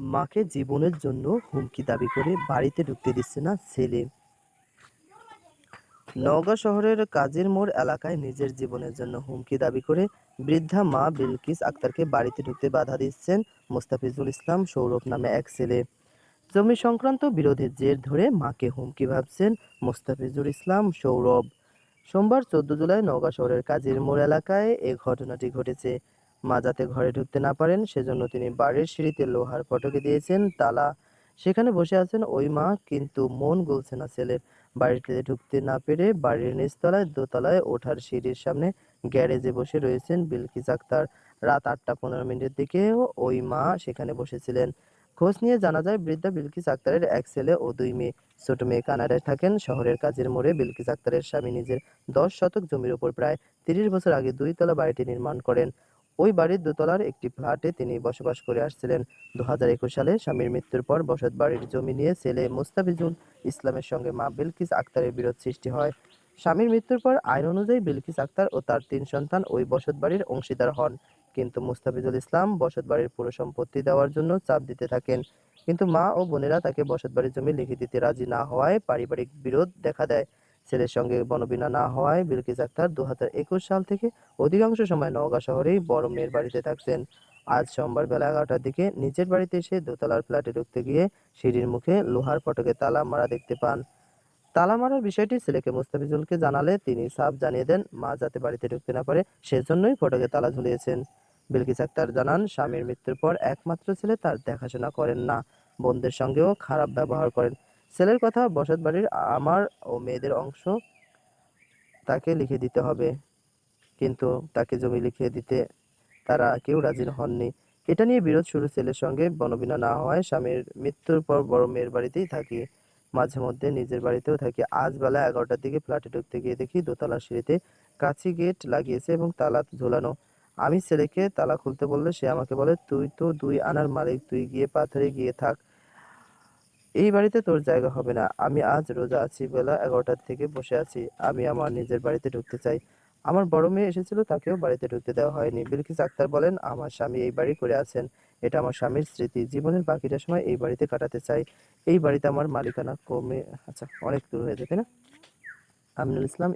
মাকে জীবনের জন্য হুমকি দাবি করে বাড়িতে ঢুকতে দিচ্ছে না ছেলে। নওগাঁ শহরের কাজের মোড় এলাকায় নিজের জীবনের জন্য হুমকি দাবি করে বৃদ্ধা মা বিলকিস আক্তারকে বাড়িতে ঢুকতে বাধা দিচ্ছেন মোস্তাফিজুল ইসলাম সৌরভ নামে এক ছেলে। জমি সংক্রান্ত বিরোধের জের ধরে মাকে হুমকি ভাবছেন মোস্তাফিজুল ইসলাম সৌরভ। সোমবার চোদ্দ জুলাই নওগাঁ শহরের কাজীর মোড় এলাকায় এ ঘটনাটি ঘটেছে। মা যাতে ঘরে ঢুকতে না পারেন, সেজন্য তিনি বাড়ির সিঁড়িতে লোহার ফটকে দিয়েছেন, তালা সেখানে বসে আছেন ওই মা, কিন্তু মন গলছে না ছেলের। বাড়িতে ঢুকতে না পেরে বাড়ির নিচতলায়, দোতলায় ওঠার সিঁড়ির সামনে গ্যারেজে বসে রয়েছেন বিলকিস আক্তার। রাত আটটা পনেরো মিনিটের দিকেও ওই মা সেখানে বসেছিলেন। খোঁজ নিয়ে জানা যায়, বৃদ্ধা বিলকিস আক্তারের এক ছেলে ও দুই মেয়ে। ছোট মেয়ে কানাডায় থাকেন, শহরের কাজের মোড়ে বিলকিস আক্তারের স্বামী নিজের দশ শতক জমির উপর প্রায় তিরিশ বছর আগে দুই তলা বাড়িটি নির্মাণ করেন। ওই বাড়ির দোতলার একটি ফ্ল্যাটে তিনি বসবাস করে আসছিলেন। দু হাজার একুশ সালে স্বামীর মৃত্যুর পর বসত বাড়ির জমি নিয়ে ছেলে মুস্তাফিজুল ইসলামের সঙ্গে মা বিলকিস আক্তারের বিরোধ সৃষ্টি হয়। স্বামীর মৃত্যুর পর আইন অনুযায়ী বিলকিস আক্তার ও তার তিন সন্তান ওই বসত বাড়ির অংশীদার হন। কিন্তু মুস্তাফিজুল ইসলাম বসত বাড়ির পুরো সম্পত্তি দেওয়ার জন্য চাপ দিতে থাকেন। কিন্তু মা ও বোনেরা তাকে বসত বাড়ির জমি লিখে দিতে রাজি না হওয়ায় পারিবারিক বিরোধ দেখা দেয়। ছেলের সঙ্গে বনবিনা না হওয়ায় বিলকিস আক্তার দু সাল থেকে অধিকাংশ সময় নওগাঁ শহরেই বড় মেয়ের বাড়িতে থাকছেন। আজ সোমবার বেলা এগারোটার দিকে নিজের বাড়িতে এসে দোতলার ফ্ল্যাটে ঢুকতে গিয়ে সিঁড়ির মুখে লোহার ফটকে তালা মারা দেখতে পান। তালা মারার বিষয়টি ছেলেকে মুস্তাফিজুলকে জানালে তিনি সাফ জানিয়ে দেন, মা যাতে বাড়িতে ঢুকতে না পারে, সেজন্যই ফটকে তালা ঝুলিয়েছেন। বিলকিস আক্তার জানান, স্বামীর মৃত্যুর পর একমাত্র ছেলে তার দেখাশোনা করেন না। বোনদের সঙ্গেও খারাপ ব্যবহার করেন। ছেলের কথা বসত বাড়ির আমার ও মেয়েদের অংশ তাকে লিখে দিতে হবে। কিন্তু তাকে জমি লিখে দিতে তারা কেউ রাজি হননি। এটা নিয়ে বিরোধ শুরু ছেলের সঙ্গে। বনবিনা না হওয়ায় স্বামীর মৃত্যুর পর বড় মেয়ের বাড়িতেই থাকি। মাঝে মধ্যে নিজের বাড়িতেও থাকি। আজ বেলা এগারোটার দিকে ফ্ল্যাটে ঢুকতে গিয়ে দেখি দোতলা সিঁড়িতে কাছি গেট লাগিয়েছে এবং তালা ঝোলানো। আমি ছেলেকে তালা খুলতে বললে সে আমাকে বলে, তুই তো দুই আনার মালিক, তুই গিয়ে পাথরে গিয়ে থাক। এই বাড়িতে তোর জায়গা হবে না। আমি আজ রোজা আছি, বেলা এগারোটার থেকে বসে আছি। আমি আমার নিজের বাড়িতে ঢুকতে চাই। আমার বড় মেয়ে এসেছিল, তাকেও বাড়িতে ঢুকতে দেওয়া হয়নি। বিলকিস আক্তার বলেন, আমার স্বামী এই বাড়ি করে আছেন। এটা আমার স্বামীর স্মৃতি। জীবনের বাকিটা সময় এই বাড়িতে কাটাতে চাই। এই বাড়িতে আমার মালিকানা কমে আচ্ছা অনেক দূর হয়ে যাবে না? আমিনুল ইসলাম